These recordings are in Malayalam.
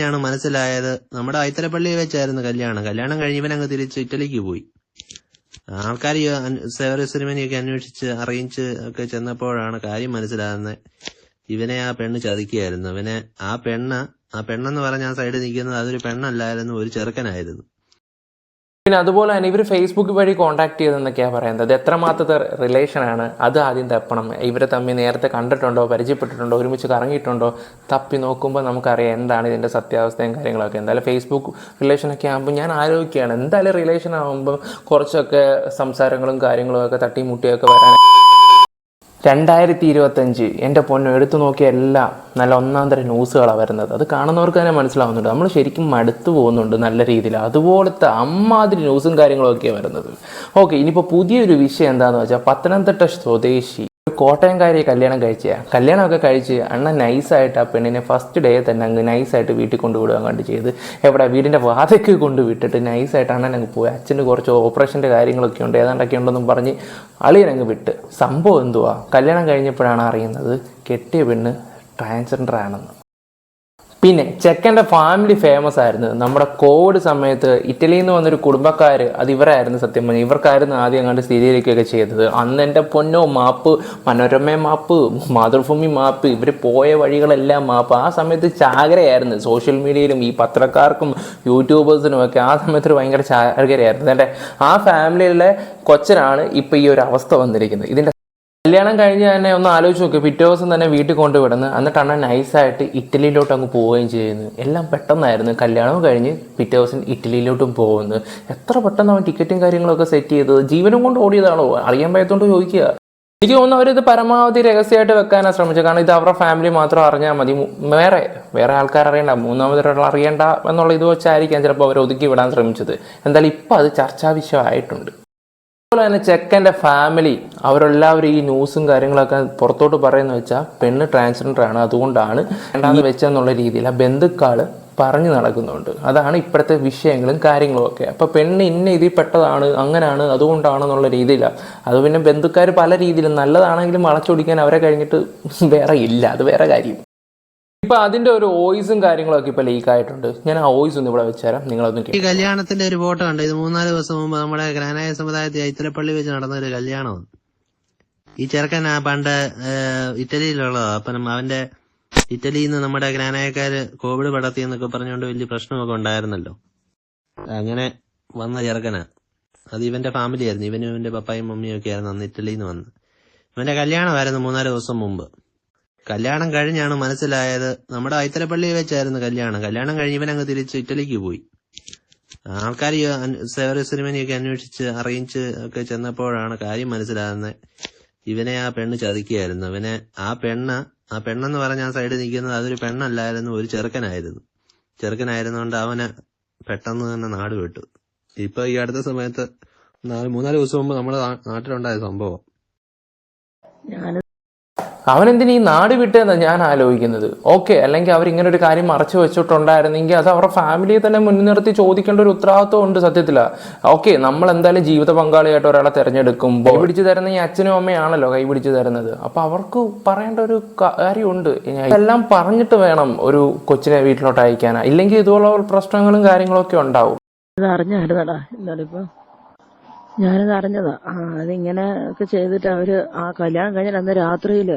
ഞാണ് മനസ്സിലായത്. നമ്മുടെ ഐത്തലപ്പള്ളി വെച്ചായിരുന്നു കല്യാണം. കല്യാണം കഴിഞ്ഞവൻ അങ്ങ് തിരിച്ച് ഇറ്റലിക്ക് പോയി. ആൾക്കാർ സേവറി സിനിമനെയൊക്കെ അന്വേഷിച്ച് അറിയിച്ച് ഒക്കെ ചെന്നപ്പോഴാണ് കാര്യം മനസ്സിലാകുന്നത് ഇവനെ ആ പെണ്ണ് ചതിക്കുകയായിരുന്നു. ഇവനെ ആ പെണ്ണ് ആ പെണ്ണെന്ന് പറഞ്ഞ ആ സൈഡിൽ നിൽക്കുന്നത് അതൊരു പെണ്ണല്ലായിരുന്നു ഒരു ചെറുക്കനായിരുന്നു. പിന്നെ അതുപോലെ തന്നെ ഇവർ ഫേസ്ബുക്ക് വഴി കോൺടാക്ട് ചെയ്തെന്നൊക്കെയാണ് പറയുന്നത്. എത്രമാത്രത്തെ റിലേഷനാണ് അത് ആദ്യം തപ്പണം. ഇവരെ തമ്മിൽ നേരത്തെ കണ്ടിട്ടുണ്ടോ? പരിചയപ്പെട്ടിട്ടുണ്ടോ? ഒരുമിച്ച് കറങ്ങിയിട്ടുണ്ടോ? തപ്പി നോക്കുമ്പോൾ നമുക്കറിയാം എന്താണ് ഇതിന്റെ സത്യാവസ്ഥയും കാര്യങ്ങളൊക്കെ. എന്തായാലും ഫേസ്ബുക്ക് റിലേഷനൊക്കെ ആകുമ്പോൾ ഞാൻ ആലോചിക്കുകയാണ് എന്തായാലും റിലേഷൻ ആകുമ്പോൾ കുറച്ചൊക്കെ സംസാരങ്ങളും കാര്യങ്ങളും ഒക്കെ തട്ടിമുട്ടിയൊക്കെ വരാൻ രണ്ടായിരത്തി ഇരുപത്തഞ്ച് എന്റെ പൊന്നു എടുത്തു നോക്കിയ എല്ലാം നല്ല ഒന്നാം തരം ന്യൂസുകളാണ് വരുന്നത്. അത് കാണുന്നവർക്ക് തന്നെ മനസ്സിലാവുന്നുണ്ട്. നമ്മൾ ശരിക്കും മടുത്തു പോകുന്നുണ്ട് നല്ല രീതിയിൽ. അതുപോലത്തെ അമ്മാതിരി ന്യൂസും കാര്യങ്ങളും ഒക്കെയാണ് വരുന്നത്. ഓക്കെ ഇനിയിപ്പോൾ പുതിയൊരു വിഷയം എന്താണെന്ന് വെച്ചാൽ പത്തനംതിട്ട സ്വദേശി ഒരു കോട്ടയംകാരിയെ കല്യാണം കഴിച്ച. കല്യാണമൊക്കെ കഴിച്ച് നൈസ് നൈസായിട്ട് ആ പെണ്ണിനെ ഫസ്റ്റ് ഡേ തന്നെ അങ്ങ് നൈസായിട്ട് വീട്ടിൽ കൊണ്ടുവിടുക കണ്ട് ചെയ്ത്. എവിടെ വീടിന്റെ വാതയ്ക്ക് കൊണ്ട് വിട്ടിട്ട് നൈസായിട്ട് അണ്ണൻ അങ്ങ് പോയി. അച്ഛന് കുറച്ച് ഓപ്പറേഷന്റെ കാര്യങ്ങളൊക്കെ ഉണ്ട്. ഏതാണ്ടൊക്കെ ഉണ്ടെന്നും പറഞ്ഞ് അളിയനങ്ങ് വിട്ട്. സംഭവം എന്തുവാ? കല്യാണം കഴിഞ്ഞപ്പോഴാണ് അറിയുന്നത് കെട്ടിയ പെണ്ണ് ട്രാൻസ്ജെൻഡർ ആണെന്ന്. പിന്നെ ചെക്കന്റെ ഫാമിലി ഫേമസ് ആയിരുന്നു. നമ്മുടെ കോവിഡ് സമയത്ത് ഇറ്റലിയിൽ നിന്ന് വന്നൊരു കുടുംബക്കാർ അത് ഇവരായിരുന്നു സത്യം പറഞ്ഞാൽ ഇവർക്കായിരുന്നു ആദ്യം അങ്ങോട്ട് സ്ഥിരീകരിക്കുകയൊക്കെ ചെയ്തത്. അന്ന് എന്റെ പൊന്നോ മാപ്പ് മനോരമ മാപ്പ് മാതൃഭൂമി മാപ്പ് ഇവർ പോയ വഴികളെല്ലാം മാപ്പ്. ആ സമയത്ത് ചാകരയായിരുന്നു. സോഷ്യൽ മീഡിയയിലും ഈ പത്രക്കാർക്കും യൂട്യൂബേഴ്സിനും ഒക്കെ ആ സമയത്ത് ഭയങ്കര ചാകരയായിരുന്നു. എന്റെ ആ ഫാമിലിയിലെ കൊച്ചനാണ് ഇപ്പോൾ ഈ ഒരു അവസ്ഥ വന്നിരിക്കുന്നത്. ഇതിന്റെ കല്യാണം കഴിഞ്ഞ് തന്നെ ഒന്ന് ആലോചിച്ച് നോക്കി. പിറ്റേ ദിവസം തന്നെ വീട്ടിൽ കൊണ്ടുവിടുന്നു. എന്നിട്ടാണ് നൈസായിട്ട് ഇറ്റലിയിലോട്ട് അങ്ങ് പോവുകയും ചെയ്യുന്നു. എല്ലാം പെട്ടെന്നായിരുന്നു. കല്യാണം കഴിഞ്ഞ് പിറ്റേ ദിവസം ഇറ്റലിയിലോട്ടും പോകുന്നു. എത്ര പെട്ടെന്ന് അവൻ ടിക്കറ്റും കാര്യങ്ങളൊക്കെ സെറ്റ് ചെയ്തത്. ജീവനും കൊണ്ട് ഓടിയതാണോ? അറിയാൻ പറ്റത്തോണ്ട് ചോദിക്കുക. എനിക്ക് തോന്നുന്നു അവരിത് പരമാവധി രഹസ്യമായിട്ട് വെക്കാനാണ് ശ്രമിച്ചത്. കാരണം ഇത് അവരുടെ ഫാമിലി മാത്രം അറിഞ്ഞാൽ മതി. വേറെ വേറെ ആൾക്കാർ അറിയണ്ട. മൂന്നാമതൊരാൾ അറിയണ്ട എന്നുള്ള ഇത് വെച്ചായിരിക്കാം ചിലപ്പോൾ അവർ ഒതുക്കി വിടാൻ ശ്രമിച്ചത്. എന്തായാലും ഇപ്പം അത് ചർച്ചാ വിഷയമായിട്ടുണ്ട്. അതുപോലെ തന്നെ ചെക്കന്റെ ഫാമിലി അവരെല്ലാവരും ഈ ന്യൂസും കാര്യങ്ങളൊക്കെ പുറത്തോട്ട് പറയുന്ന വെച്ചാൽ പെണ്ണ് ട്രാൻസ്ജെൻഡർ ആണ് അതുകൊണ്ടാണ് രണ്ടാമത് വെച്ചെന്നുള്ള രീതിയിൽ ആ ബന്ധുക്കൾ പറഞ്ഞു നടക്കുന്നുണ്ട്. അതാണ് ഇപ്പോഴത്തെ വിഷയങ്ങളും കാര്യങ്ങളും ഒക്കെ. അപ്പോൾ പെണ്ണ് ഇന്ന ഇതിൽ പെട്ടതാണ് അങ്ങനെയാണ് അതുകൊണ്ടാണെന്നുള്ള രീതിയിലാണ് അത് പിന്നെ ബന്ധുക്കാർ പല രീതിയിലും നല്ലതാണെങ്കിലും വളച്ചൊടിക്കാൻ അവരെ കഴിഞ്ഞിട്ട് വേറെ ഇല്ല അത് വേറെ കാര്യം. ഇപ്പൊ അതിന്റെ ഒരു വോയിസും കാര്യങ്ങളൊക്കെ ഇപ്പൊ ലീക്ക് ആയിട്ടുണ്ട്. ഞാൻ ആ വോയിസ് ഒന്ന് ഇവിടെ വെച്ചുതരാം നിങ്ങളൊന്ന് ഈ കല്യാണത്തിന്റെ ഒരു ഫോട്ടോ ഉണ്ട് ഇത് മൂന്നാൽ ദിവസം മുമ്പ് നമ്മുടെ ഗ്രാനായ സമുദായത്തിൽ ഐത്തലപ്പള്ളി വെച്ച് നടന്ന ഒരു കല്യാണമാണ്. ഈ ചെറുക്കൻ ആ പണ്ട് ഇറ്റലിയിലുള്ളതാ. അപ്പം അവന്റെ ഇറ്റലിയിൽ നിന്ന് നമ്മുടെ ഗ്രാനായക്കാര് കോവിഡ് പടർത്തി എന്നൊക്കെ പറഞ്ഞുകൊണ്ട് വലിയ പ്രശ്നമൊക്കെ ഉണ്ടായിരുന്നല്ലോ. അങ്ങനെ വന്ന ചെറുക്കനാ. അത് ഇവന്റെ ഫാമിലി ആയിരുന്നു. ഇവനും ഇവന്റെ പപ്പായും മമ്മിയും ഒക്കെ ആയിരുന്നു അന്ന് ഇറ്റലിയിൽ നിന്ന് വന്ന് ഇവന്റെ കല്യാണമായിരുന്നു മൂന്നാൽ ദിവസം മുമ്പ്. കല്യാണം കഴിഞ്ഞാണ് മനസ്സിലായത് നമ്മുടെ ഐത്തലപ്പള്ളി വെച്ചായിരുന്നു കല്യാണം. കല്യാണം കഴിഞ്ഞ് ഇവനങ്ങ് തിരിച്ച് ഇറ്റലിക്ക് പോയി. ആൾക്കാർ സേവര സിനിമനെയൊക്കെ അന്വേഷിച്ച് അറിയിച്ച് ഒക്കെ ചെന്നപ്പോഴാണ് കാര്യം മനസ്സിലാകുന്നത്. ഇവനെ ആ പെണ്ണ് ചതിക്കുകയായിരുന്നു. അവനെ ആ പെണ്ണ് ആ പെണ്ണെന്ന് പറഞ്ഞ ആ സൈഡിൽ നിൽക്കുന്നത് അതൊരു പെണ്ണല്ലായിരുന്നു ഒരു ചെറുക്കനായിരുന്നു. ചെറുക്കനായിരുന്നുകൊണ്ട് അവന് പെട്ടെന്ന് തന്നെ നാട് വിട്ടു. ഇപ്പൊ ഈ അടുത്ത സമയത്ത് നാല് മൂന്നാൽ ദിവസം മുമ്പ് നമ്മുടെ നാട്ടിലുണ്ടായ സംഭവം. അവനെന്തിന് ഈ നാട് വിട്ടതെന്നാണ് ഞാൻ ആലോചിക്കുന്നത്? ഓക്കെ അല്ലെങ്കിൽ അവർ ഇങ്ങനെ ഒരു കാര്യം മറച്ചു വെച്ചിട്ടുണ്ടായിരുന്നെങ്കിൽ അത് അവരുടെ ഫാമിലിയെ തന്നെ മുൻനിർത്തി ചോദിക്കേണ്ട ഒരു ഉത്തരവാദിത്വം ഉണ്ട് സത്യത്തില. ഓക്കെ നമ്മൾ എന്തായാലും ജീവിത പങ്കാളിയായിട്ട് ഒരാളെ തിരഞ്ഞെടുക്കുമ്പോൾ പിടിച്ചു തരുന്ന ഈ അച്ഛനും അമ്മയാണല്ലോ കൈ പിടിച്ചു തരുന്നത്. അപ്പൊ അവർക്ക് പറയേണ്ട ഒരു കാര്യമുണ്ട്. എല്ലാം പറഞ്ഞിട്ട് വേണം ഒരു കൊച്ചിനെ വീട്ടിലോട്ട് അയക്കാനാ. ഇല്ലെങ്കിൽ ഇതുപോലുള്ള പ്രശ്നങ്ങളും കാര്യങ്ങളൊക്കെ ഉണ്ടാവും. ഇത് ഞാനിത് അറിഞ്ഞതാ അതിങ്ങനെ ഒക്കെ ചെയ്തിട്ട് അവർ ആ കല്യാണം കഴിഞ്ഞ അന്ന് രാത്രിയിൽ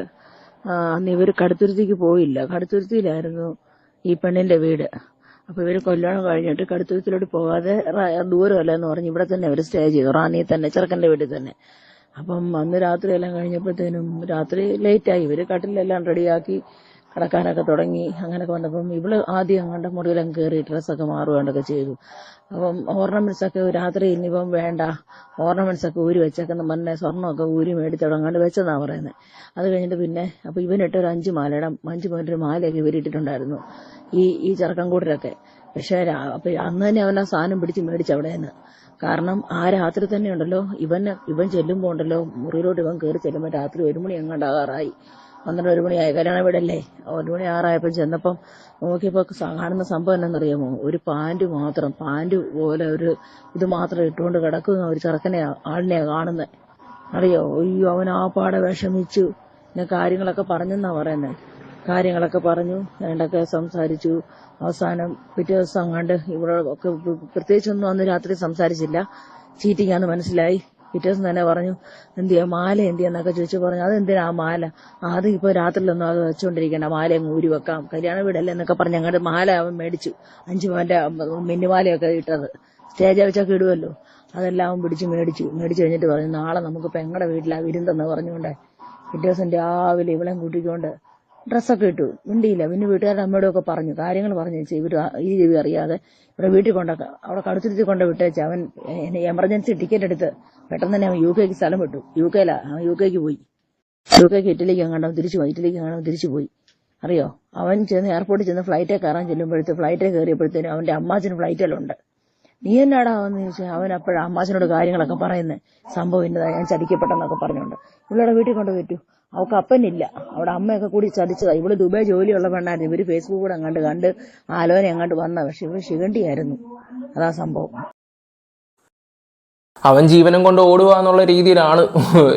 അന്ന് ഇവർ കടുത്തുരുത്തിക്ക് പോയില്ല. കടുത്തുരുത്തിയിലായിരുന്നു ഈ പെണ്ണിന്റെ വീട്. അപ്പൊ ഇവർ കൊല്ലണം കഴിഞ്ഞിട്ട് കടുത്തുരുത്തിലോട്ട് പോകാതെ ദൂരമല്ല എന്ന് പറഞ്ഞ് ഇവിടെ തന്നെ അവർ സ്റ്റേ ചെയ്തു. റാന്നിയിൽ തന്നെ ചെറുക്കന്റെ വീട്ടിൽ തന്നെ. അപ്പം അന്ന് രാത്രി എല്ലാം കഴിഞ്ഞപ്പോഴത്തേനും രാത്രി ലേറ്റായി ഇവർ കട്ടിലെല്ലാം റെഡിയാക്കി കിടക്കാനൊക്കെ തുടങ്ങി. അങ്ങനെയൊക്കെ വന്നപ്പം ഇവൾ ആദ്യം അങ്ങോട്ട് മുറിയിലും കയറി ഡ്രസ്സൊക്കെ മാറുകയൊക്കെ ചെയ്തു. അപ്പം ഓർണമെന്റ്സ് ഒക്കെ രാത്രി ഇനിയിപ്പം വേണ്ട. ഓർണമെന്റ്സ് ഒക്കെ ഊരി വെച്ചേക്കെന്ന് പറഞ്ഞ സ്വർണമൊക്കെ ഊരി മേടിച്ചടങ്ങാണ്ട് വെച്ചെന്നാണ് പറയുന്നത് അത് കഴിഞ്ഞിട്ട് പിന്നെ അപ്പൊ ഇവനിട്ട് ഒരു അഞ്ച് മാലയുടെ അഞ്ച് പോയിന്റ് ഒരു മാലയൊക്കെ ഇവരിട്ടിട്ടുണ്ടായിരുന്നു ഈ ഈ ചെറുക്കം കൂട്ടരൊക്കെ. പക്ഷെ അപ്പം അന്ന് തന്നെ അവൻ ആ സാധനം പിടിച്ച് മേടിച്ച് അവിടെ നിന്ന് കാരണം ആ രാത്രി തന്നെ ഉണ്ടല്ലോ. ഇവൻ ഇവൻ ചെല്ലുമ്പോ ഉണ്ടല്ലോ മുറിയിലോട്ട് ഇവൻ കയറി ചെല്ലുമ്പോൾ രാത്രി ഒരു മണി എങ്ങാണ്ടാകാറായി പന്ത്രണ്ട് ഒരു മണിയായി കല്യാണ വീടല്ലേ ഒരു മണി ആറായപ്പോൾ ചെന്നപ്പം നോക്കിയപ്പോൾ കാണുന്ന സംഭവം എന്നറിയാമോ ഒരു പാന്റ് മാത്രം. പാന്റ് പോലെ ഒരു ഇത് മാത്രം ഇട്ടുകൊണ്ട് കിടക്കുന്ന ഒരു ചെറുക്കനെ ആളിനെയാ കാണുന്നത് അറിയോ? അയ്യോ അവൻ ആ പാടെ വിഷമിച്ചു. പിന്നെ കാര്യങ്ങളൊക്കെ പറഞ്ഞെന്നാ പറയുന്നത് കാര്യങ്ങളൊക്കെ പറഞ്ഞു. വേണ്ടൊക്കെ സംസാരിച്ചു. അവസാനം പിറ്റേ ദിവസം കണ്ട് ഇവിടെ ഒക്കെ പ്രത്യേകിച്ചൊന്നും അന്ന് രാത്രി സംസാരിച്ചില്ല. ചീറ്റിങ്ങാന്ന് മനസ്സിലായി. പിറ്റേ തന്നെ പറഞ്ഞു എന്തിയാ മാല എന്തിയെന്നൊക്കെ ചോദിച്ചു പറഞ്ഞു അതെന്തിനാ ആ മാല? അത് ഇപ്പൊ രാത്രിയിലൊന്നും അത് വെച്ചോണ്ടിരിക്കണ്ട മാല അങ്ങ് ഊരി വെക്കാം കല്യാണ വീടല്ലേ എന്നൊക്കെ പറഞ്ഞ് അങ്ങോട്ട് മാല അവൻ മേടിച്ചു അഞ്ചു പവന്റെ മിന്നുമാലയൊക്കെ ഇട്ടത്. സ്റ്റേജ് വെച്ചൊക്കെ ഇടുമല്ലോ അതെല്ലാം അവൻ പിടിച്ച് മേടിച്ചു. മേടിച്ചു കഴിഞ്ഞിട്ട് പറഞ്ഞു നാളെ നമുക്ക് പെങ്ങടെ വീട്ടിലാ വിരുന്നെന്ന് പറഞ്ഞുകൊണ്ട് പിറ്റേ ദിവസം രാവിലെ ഇവളെയും കൂട്ടിക്കൊണ്ട് ഡ്രസ്സൊക്കെ ഇട്ടു. മിണ്ടിയില്ല. പിന്നെ വീട്ടുകാരുടെ അമ്മയോടൊക്കെ പറഞ്ഞു. കാര്യങ്ങൾ പറഞ്ഞു. വെച്ചാൽ ഇവർ ഈ രീതി അറിയാതെ ഇവിടെ വീട്ടിൽ കൊണ്ട അവിടെ കടുത്തിരുത്തി കൊണ്ട് വിട്ടേച്ച് അവൻ എമർജൻസി ടിക്കറ്റ് എടുത്ത് പെട്ടെന്ന് തന്നെ അവൻ യു കെക്ക് സ്ഥലം വിട്ടു. യു അവൻ യു കെക്ക് പോയി. യു കെക്ക് ഇറ്റലിക്ക് എങ്ങാണ്ടോ തിരിച്ചു പോയി. ഇറ്റലിക്ക് എങ്ങാണ്ടോ തിരിച്ചു പോയി. അറിയോ? അവൻ ചെന്ന് എയർപോർട്ടിൽ ചെന്ന് ഫ്ലൈറ്റിൽ കയറാൻ ചെല്ലുമ്പോഴത്തെ ഫ്ലൈറ്റിൽ കയറിയപ്പോഴത്തേനും അവന്റെ അമ്മാച്ചന് ഫ്ലൈറ്റിലുണ്ട് നീ എന്നാടാ എന്ന് ചോദിച്ചാൽ അവൻ അപ്പോഴും അമ്മാച്ചനോട് കാര്യങ്ങളൊക്കെ പറയുന്നത് സംഭവം ഇന്നതാ. ഞാൻ ചതിക്കപ്പെട്ടെന്നൊക്കെ പറഞ്ഞുകൊണ്ട് ഇവളുടെ വീട്ടിൽ കൊണ്ട് പറ്റൂ അവൾക്ക് അപ്പനില്ല. അവിടെ അമ്മയൊക്കെ കൂടി ചതിച്ചതാ. ഇവൾ ദുബായ് ജോലിയുള്ള പെണ്ണായിരുന്നു. ഇവർ ഫേസ്ബുക്കിലൂടെ അങ്ങാണ്ട് കണ്ട് ആലോചന അങ്ങോട്ട് വന്ന. പക്ഷെ ഇവർ ശിഖണ്ഡിയായിരുന്നു. അതാ സംഭവം. അവൻ ജീവനം കൊണ്ട് ഓടുക എന്നുള്ള രീതിയിലാണ്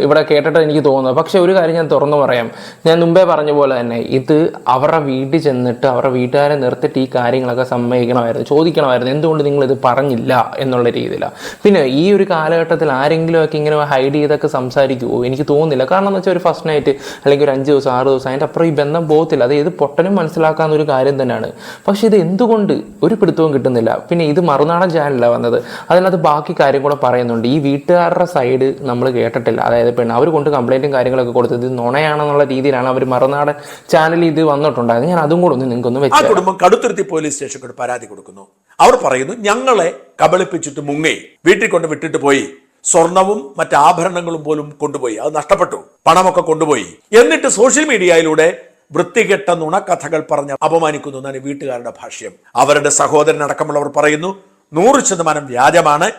ഇവിടെ കേട്ടിട്ട് എനിക്ക് തോന്നുന്നത്. പക്ഷെ ഒരു കാര്യം ഞാൻ തുറന്നു പറയാം. ഞാൻ മുമ്പേ പറഞ്ഞ പോലെ തന്നെ ഇത് അവരുടെ വീട്ടിൽ ചെന്നിട്ട് അവരുടെ വീട്ടുകാരെ നിർത്തിയിട്ട് ഈ കാര്യങ്ങളൊക്കെ സമ്മതിക്കണമായിരുന്നു ചോദിക്കണമായിരുന്നു. എന്തുകൊണ്ട് നിങ്ങൾ ഇത് പറഞ്ഞില്ല എന്നുള്ള രീതിയിലാണ് പിന്നെ ഈ ഒരു കാലഘട്ടത്തിൽ ആരെങ്കിലുമൊക്കെ ഇങ്ങനെ ഹൈഡ് ചെയ്തൊക്കെ സംസാരിക്കുമോ എനിക്ക് തോന്നുന്നില്ല. കാരണം എന്ന് വെച്ചാൽ ഒരു ഫസ്റ്റ് നൈറ്റ് അല്ലെങ്കിൽ ഒരു അഞ്ച് ദിവസം ആറ് ദിവസം അതിന്റെ അപ്പുറം ഈ ബന്ധം പോകത്തില്ല. അത് ഏത് പൊട്ടനും മനസ്സിലാക്കാവുന്ന ഒരു കാര്യം തന്നെയാണ്. പക്ഷേ ഇത് എന്തുകൊണ്ട് ഒരു പിടുത്തവും കിട്ടുന്നില്ല? പിന്നെ ഇത് മറുനാടൻ ചാനലാണ് വന്നത്. അതിനകത്ത് ബാക്കി കാര്യം കൂടെ പറയുന്നുണ്ട്. ഈ വീട്ടുകാരുടെ സൈഡ് നമ്മൾ കേട്ടിട്ടില്ല. അതായത് പെണ്ണ് അവർ കൊണ്ട് കംപ്ലൈന്റും കാര്യങ്ങളൊക്കെ കൊടുത്തത് നുണയാണെന്നുള്ള രീതിയിലാണ് അവർ മറുനാടൻ ചാനലിൽ ഇത് വന്നിട്ടുണ്ടായത് ഞാൻ അതും കൂടെ ഒന്ന് നിങ്ങൾക്കൊന്ന് വെച്ച് കുടുംബം കടുത്തുരുത്തി പോലീസ് സ്റ്റേഷനോട് പരാതി കൊടുക്കുന്നു. അവർ പറയുന്നു ഞങ്ങളെ കബളിപ്പിച്ചിട്ട് മുങ്ങി. വീട്ടിൽ കൊണ്ട് വിട്ടിട്ട് പോയി. സ്വർണവും മറ്റ് ആഭരണങ്ങളും പോലും കൊണ്ടുപോയി. അത് നഷ്ടപ്പെട്ടു. പണമൊക്കെ കൊണ്ടുപോയി. എന്നിട്ട് സോഷ്യൽ മീഡിയയിലൂടെ വൃത്തികെട്ട നുണക്കഥകൾ പറഞ്ഞ് അപമാനിക്കുന്നു എന്നാണ് വീട്ടുകാരുടെ ഭാഷ്യം. അവരുടെ സഹോദരൻ അടക്കമുള്ളവർ പറയുന്നു നൂറ് ശതമാനം വ്യാജമാണ്.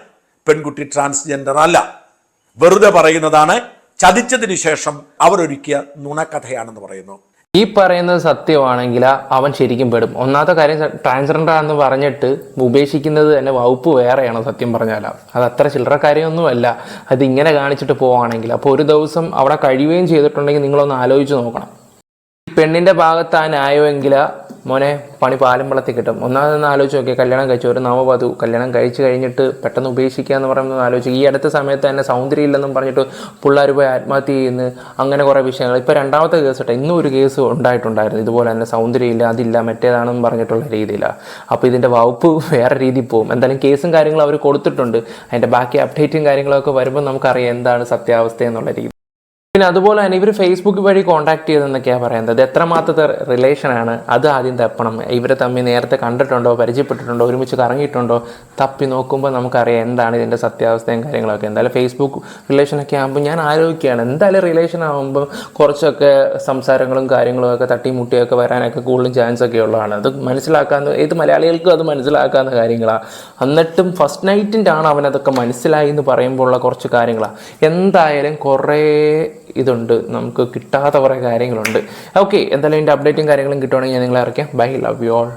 പെൺകുട്ടി ട്രാൻസ്ജെൻഡർ അല്ല. വെറുതെ പറയുന്നതാണ് ചതിച്ചതിന് ശേഷം അവരൊരുക്കിയ നുണക്കഥയാണെന്ന് പറയുന്നു. ഈ പറയുന്നത് സത്യമാണെങ്കിൽ അവൻ ശരിക്കും പെടും. ഒന്നാമത്തെ കാര്യം ട്രാൻസ്ജെൻഡർ എന്ന് പറഞ്ഞിട്ട് ഉപേക്ഷിക്കുന്നത് തന്നെ വകുപ്പ് വേറെയാണ് സത്യം പറഞ്ഞാൽ അത് അത്ര ചില്ലറ കാര്യമൊന്നുമല്ല. അത് ഇങ്ങനെ കാണിച്ചിട്ട് പോവുകയാണെങ്കിൽ അപ്പോൾ ഒരു ദിവസം അവിടെ കഴിയുകയും ചെയ്തിട്ടുണ്ടെങ്കിൽ നിങ്ങളൊന്ന് ആലോചിച്ച് നോക്കണം. പെണ്ണിന്റെ ഭാഗത്ത് ആ ന്യായമെങ്കിൽ മോനെ പണി പാലം വെള്ളത്തിൽ കിട്ടും. ഒന്നാമതൊന്ന് ആലോചിച്ച് നോക്കിയാൽ കല്യാണം കഴിച്ചു. ഒരു നവവധു കല്യാണം കഴിച്ചു കഴിഞ്ഞിട്ട് പെട്ടെന്ന് ഉപേക്ഷിക്കുക എന്ന് പറയുന്നത് ആലോചിച്ച് ഈ അടുത്ത സമയത്ത് തന്നെ സൗന്ദര്യം ഇല്ലെന്നും പറഞ്ഞിട്ട് പിള്ളേർ പോയി ആത്മഹത്യ ചെയ്യുന്നു. അങ്ങനെ കുറേ വിഷയങ്ങൾ. ഇപ്പോൾ രണ്ടാമത്തെ കേസ് കേട്ടോ ഇന്നും ഒരു കേസ് ഉണ്ടായിട്ടുണ്ടായിരുന്നു. ഇതുപോലെ തന്നെ സൗന്ദര്യം ഇല്ല അതില്ല മറ്റേതാണെന്ന് പറഞ്ഞിട്ടുള്ള രീതിയിലാണ് അപ്പോൾ ഇതിന്റെ വകുപ്പ് വേറെ രീതിയിൽ പോകും എന്തായാലും കേസും കാര്യങ്ങളും അവർ കൊടുത്തിട്ടുണ്ട്. അതിന്റെ ബാക്കി അപ്ഡേറ്റും കാര്യങ്ങളൊക്കെ വരുമ്പോൾ നമുക്കറിയാം എന്താണ് സത്യാവസ്ഥ എന്നുള്ള രീതി. പിന്നെ അതുപോലെ തന്നെ ഇവർ ഫേസ്ബുക്ക് വഴി കോൺടാക്ട് ചെയ്തെന്നൊക്കെയാണ് പറയുന്നത്. എത്രമാത്രത്തെ റിലേഷനാണ് അത് ആദ്യം തപ്പണം. ഇവരെ തമ്മിൽ നേരത്തെ കണ്ടിട്ടുണ്ടോ? പരിചയപ്പെട്ടിട്ടുണ്ടോ? ഒരുമിച്ച് കറങ്ങിയിട്ടുണ്ടോ? തപ്പി നോക്കുമ്പോൾ നമുക്കറിയാം എന്താണ് ഇതിന്റെ സത്യാവസ്ഥയും കാര്യങ്ങളൊക്കെ. എന്തായാലും ഫേസ്ബുക്ക് റിലേഷനൊക്കെ ആകുമ്പോൾ ഞാൻ ആലോചിക്കുകയാണ്. എന്തായാലും റിലേഷൻ ആകുമ്പോൾ കുറച്ചൊക്കെ സംസാരങ്ങളും കാര്യങ്ങളും ഒക്കെ തട്ടിമുട്ടിയൊക്കെ വരാനൊക്കെ കൂടുതലും ചാൻസ് ഒക്കെ ഉള്ളതാണ്. അത് മനസ്സിലാക്കാവുന്ന ഏത് മലയാളികൾക്കും അത് മനസ്സിലാക്കാവുന്ന കാര്യങ്ങളാണ് എന്നിട്ടും ഫസ്റ്റ് നൈറ്റിന്റെ ആണ് അവനതൊക്കെ മനസ്സിലായി എന്ന് പറയുമ്പോഴുള്ള കുറച്ച് കാര്യങ്ങളാണ് എന്തായാലും കുറേ ഇതുണ്ട്. നമുക്ക് കിട്ടാത്ത കുറേ കാര്യങ്ങളുണ്ട്. ഓക്കെ എന്തായാലും ഇതിന്റെ അപ്ഡേറ്റും കാര്യങ്ങളും കിട്ടുവാണെങ്കിൽ ഞാൻ നിങ്ങളെ ഇറക്കാം ബൈ ലവ് യു ഓൾ